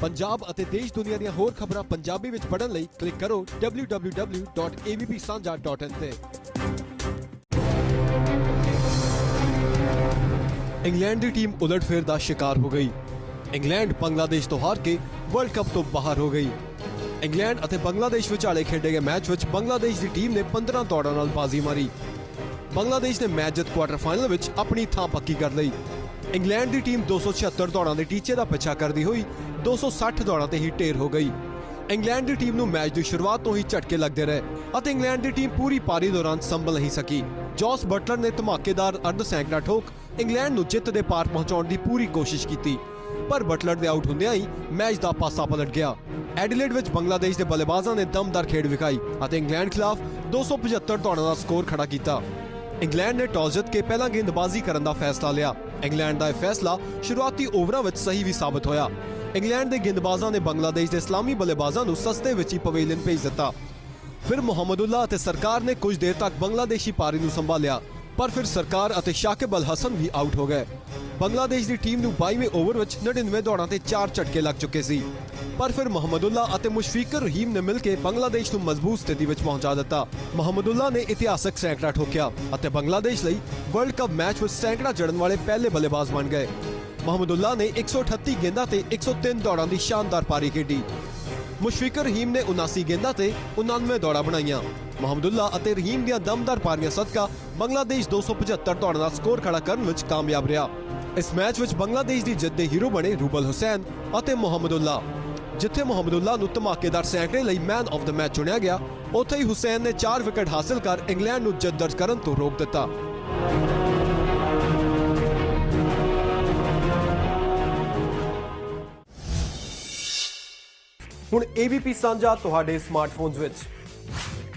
ਪੰਜਾਬ ਅਤੇ ਦੇਸ਼ ਦੁਨੀਆ ਦੀਆਂ ਹੋਰ ਖਬਰਾਂ ਪੰਜਾਬੀ ਵਿੱਚ ਪੜ੍ਹਨ ਲਈ ਕਲਿੱਕ ਕਰੋ www.avpsanja.in ਤੇ। ਇੰਗਲੈਂਡ ਦੀ ਟੀਮ ਉਲਟਫੇਰ ਦਾ ਸ਼ਿਕਾਰ ਹੋ ਗਈ। ਇੰਗਲੈਂਡ ਬੰਗਲਾਦੇਸ਼ ਤੋਂ ਹਾਰ ਕੇ ਵਰਲਡ ਕੱਪ ਤੋਂ ਬਾਹਰ ਹੋ ਗਈ। ਇੰਗਲੈਂਡ ਅਤੇ ਬੰਗਲਾਦੇਸ਼ ਵਿਚਾਲੇ ਖੇਡੇ ਗਏ ਮੈਚ ਵਿੱਚ ਬੰਗਲਾਦੇਸ਼ ਦੀ ਟੀਮ ਨੇ 15 ਦੌੜਾਂ ਨਾਲ ਬਾਜ਼ੀ ਮਾਰੀ। ਬੰਗਲਾਦੇਸ਼ ਨੇ ਮੈਚ ਜਿੱਤ ਕੁਆਟਰ ਫਾਈਨਲ ਵਿੱਚ ਆਪਣੀ ਥਾਂ ਪੱਕੀ ਕਰ ਲਈ। ਇੰਗਲੈਂਡ ਦੀ ਟੀਮ 276 ਦੌੜਾਂ ਦੇ ਟੀਚੇ ਦਾ ਪਿੱਛਾ ਕਰਦੀ ਹੋਈ 260 ਦੌੜਾਂ ਤੇ ਹੀ ਢੇਰ ਹੋ ਗਈ। ਇੰਗਲੈਂਡ ਦੀ ਟੀਮ ਨੂੰ ਮੈਚ ਦੀ ਸ਼ੁਰੂਆਤ ਤੋਂ ਹੀ ਝਟਕੇ ਲੱਗਦੇ ਰਹੇ ਅਤੇ ਇੰਗਲੈਂਡ ਦੀ ਟੀਮ ਪੂਰੀ ਪਾਰੀ ਦੌਰਾਨ ਸੰਭਲ ਨਹੀਂ ਸਕੀ। ਜੌਸ ਬਟਲਰ ਨੇ ਧਮਾਕੇਦਾਰ ਅਰਧ ਸੈਂਕੜਾ ਠੋਕ ਇੰਗਲੈਂਡ ਨੂੰ ਜਿੱਤ ਦੇ ਪਾਰ ਪਹੁੰਚਾਉਣ ਦੀ ਪੂਰੀ ਕੋਸ਼ਿਸ਼ ਕੀਤੀ, ਪਰ ਬਟਲਰ ਦੇ ਆਊਟ ਹੁੰਦਿਆਂ ਹੀ ਮੈਚ ਦਾ ਪਾਸਾ ਪਲਟ ਗਿਆ। ਐਡੀਲੇਡ ਵਿੱਚ ਬੰਗਲਾਦੇਸ਼ ਦੇ ਬੱਲੇਬਾਜ਼ਾਂ ਨੇ ਦਮਦਾਰ ਖੇਡ ਵਿਖਾਈ ਅਤੇ ਇੰਗਲੈਂਡ ਖਿਲਾਫ 275 ਦੌੜਾਂ ਦਾ ਸਕੋਰ ਖੜਾ ਕੀਤਾ। ਇੰਗਲੈਂਡ ਨੇ ਟਾਸ ਜਿੱਤ ਕੇ ਪਹਿਲਾਂ ਗੇਂਦਬਾਜ਼ੀ ਕਰਨ ਦਾ ਫੈਸਲਾ ਲਿਆ। ਇੰਗਲੈਂਡ ਦਾ ਇਹ ਫੈਸਲਾ ਸ਼ੁਰੂਆਤੀ ਓਵਰਾਂ ਵਿੱਚ ਸਹੀ ਵੀ ਸਾਬਤ ਹੋਇਆ। ਇੰਗਲੈਂਡ ਦੇ ਗੇਂਦਬਾਜ਼ਾਂ ਨੇ ਬੰਗਲਾਦੇਸ਼ ਦੇ ਇਸਲਾਮੀ ਬੱਲੇਬਾਜ਼ਾਂ ਨੂੰ ਸਸਤੇ ਵਿੱਚ ਹੀ ਪਵੇਲੀਅਨ ਭੇਜ ਦਿੱਤਾ। ਫਿਰ ਮੁਹੰਮਦੁੱਲਾ ਅਤੇ ਸਰਕਾਰ ਨੇ ਕੁਝ ਦੇਰ ਤੱਕ ਬੰਗਲਾਦੇਸ਼ੀ ਪਾਰੀ ਨੂੰ ਸੰਭਾਲਿਆ। ਪਰ ਫਿਰ ਸਰਕਾਰ ਅਤੇ ਸ਼ਾਕਿਬ ਅਲ ਹਸਨ ਵੀ ਆਊਟ ਹੋ ਗਏ। ਬੰਗਲਾਦੇਸ਼ ਦੀ ਟੀਮ ਨੂੰ 22ਵੇਂ ਓਵਰ ਵਿੱਚ 99 ਦੌੜਾਂ ਤੇ 4 ਝਟਕੇ ਲੱਗ ਚੁੱਕੇ ਸੀ। ਪਰ ਫਿਰ ਮੁਹੰਮਦੁੱਲਾ ਅਤੇ ਮੁਸ਼ਫੀਕਰ ਰਹੀਮ ਨੇ ਮਿਲ ਕੇ ਬੰਗਲਾਦੇਸ਼ ਨੂੰ ਮਜ਼ਬੂਤ ਸਥਿਤੀ ਵਿੱਚ ਪਹੁੰਚਾ ਦਿੱਤਾ। ਮੁਹੰਮਦੁੱਲਾ ਨੇ ਇਤਿਹਾਸਕ ਸੈਂਕੜਾ ਠੋਕਿਆ ਅਤੇ ਬੰਗਲਾਦੇਸ਼ ਲਈ ਵਰਲਡ ਕੱਪ ਮੈਚ ਵਿੱਚ ਸੈਂਕੜਾ ਜੜਨ ਵਾਲੇ ਪਹਿਲੇ ਬੱਲੇਬਾਜ਼ ਬਣ ਗਏ। ਮੁਹੰਮਦੁੱਲਾ ਨੇ 138 ਗੇਂਦਾਂ ਤੇ 103 ਦੌੜਾਂ ਦੀ ਸ਼ਾਨਦਾਰ ਪਾਰੀ ਖੇਡੀ। ਮੁਸ਼ਫੀਕਰ ਰਹੀਮ ਨੇ 79 ਗੇਂਦਾਂ ਤੇ 99 ਦੌੜਾਂ ਬਣਾਈਆਂ। ਮੁਹੰਮਦੁੱਲਾ ਅਤੇ ਰਹੀਮ ਦੀਆਂ ਦਮਦਾਰ ਪਾਰੀਆਂ ਸਦਕਾ ਬੰਗਲਾਦੇਸ਼ 275 ਦੌੜਾਂ ਦਾ ਸਕੋਰ ਖੜਾ ਕਰਨ ਵਿੱਚ ਕਾਮਯਾਬ ਰਿਹਾ। ਇਸ ਮੈਚ ਵਿੱਚ ਬੰਗਲਾਦੇਸ਼ ਦੀ ਜਿੱਤ ਦੇ ਹੀਰੋ ਬਣੇ ਰੂਬਲ ਹੁਸੈਨ ਅਤੇ ਮੁਹੰਮਦੁੱਲਾ। ਜਿੱਥੇ ਮੁਹੰਮਦੁੱਲਾ ਨੂੰ ਧਮਾਕੇਦਾਰ ਸੈਂਕੜੇ ਲਈ ਮੈਨ ਆਫ ਦਾ ਮੈਚ ਚੁਣਿਆ ਗਿਆ, ਉੱਥੇ ਹੀ ਹੁਸੈਨ ਨੇ 4 ਵਿਕਟ ਹਾਸਲ ਕਰ ਇੰਗਲੈਂਡ ਨੂੰ ਜਿੱਤ ਦਰਜ ਕਰਨ ਤੋਂ ਰੋਕ ਦਿੱਤਾ। ਹੁਣ ABP ਸਾਂਝਾ ਤੁਹਾਡੇ ਸਮਾਰਟਫੋਨਸ ਵਿੱਚ।